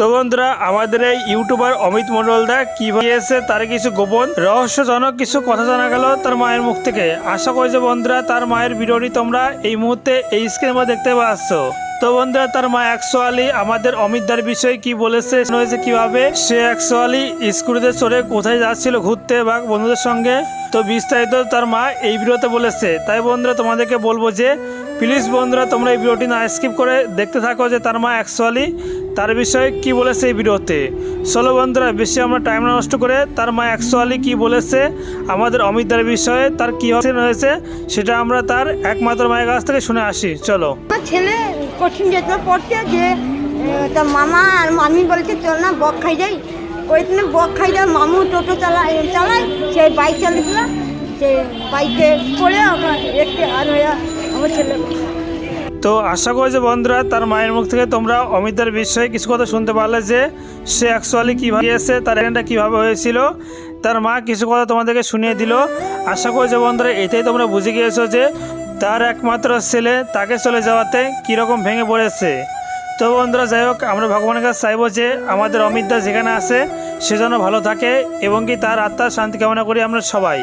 তো বন্ধুরা, আমাদের এই ইউটিউবার অমিত মন্ডলদা কীভাবে এসে তার কিছু গোপন রহস্যজনক কিছু কথা জানা গেল তার মায়ের মুখ থেকে। আশা করি যে বন্ধুরা, তার মায়ের ভিডিওটি তোমরা এই মুহূর্তে এই স্ক্রিনের মধ্যে দেখতে পাচ্ছ। তো বন্ধুরা, তার মা অ্যাকচুয়ালি আমাদের অমিতদার বিষয়ে কি বলেছে হয়েছে কীভাবে? সে অ্যাকচুয়ালি স্কুটিতে চড়ে কোথায় যাচ্ছিল ঘুরতে বা বন্ধুদের সঙ্গে? তো বিস্তারিত তার মা এই ভিডিওতে বলেছে। তাই বন্ধুরা, তোমাদেরকে বলব যে প্লিজ বন্ধুরা, তোমরা এই ভিডিওটি না স্কিপ করে দেখতে থাকো যে তার মা অ্যাকচুয়ালি তার বিষয়ে কি বলেছে এই ভিডিওতে। চলো বন্ধুরা, বেশি আমরা টাইম নষ্ট করে তার মা অ্যাকচুয়ালি কি বলেছে, আমাদের অমিতদার বিষয়ে তার কী হয়েছে, সেটা আমরা তার একমাত্র মায়ের কাছ থেকে শুনে আসি। চলো। ছেলে কঠিন যেতে যে তার মামা আর মামি বলছে, চল না, বক খাই যাই। ওই জন্য বক খাই যাই মামু টোটো চালায় চালায়, সে বাইক চালিয়েছিল, সে বাইকে পড়ে আমার একটু আর তো আশা করি যে বন্ধুরা, তার মায়ের মুখ থেকে তোমরা অমিতার বিষয়ে কিছু কথা শুনতে পারলে যে সে অ্যাকচুয়ালি কীভাবে এসে, তার এখানটা কীভাবে হয়েছিল। তার মা কিছু কথা তোমাদেরকে শুনিয়ে দিল। আশা করি যে বন্ধুরা, এটাই তোমরা বুঝে গিয়েছো যে তার একমাত্র ছেলে তাকে চলে যাওয়াতে কীরকম ভেঙে পড়েছে। তো বন্ধুরা, যাই হোক, আমরা ভগবানের কাছে চাইব যে আমাদের অমিতদা যেখানে আছে, সে যেন ভালো থাকে এবং কি তার আত্মার শান্তি কামনা করি আমরা সবাই।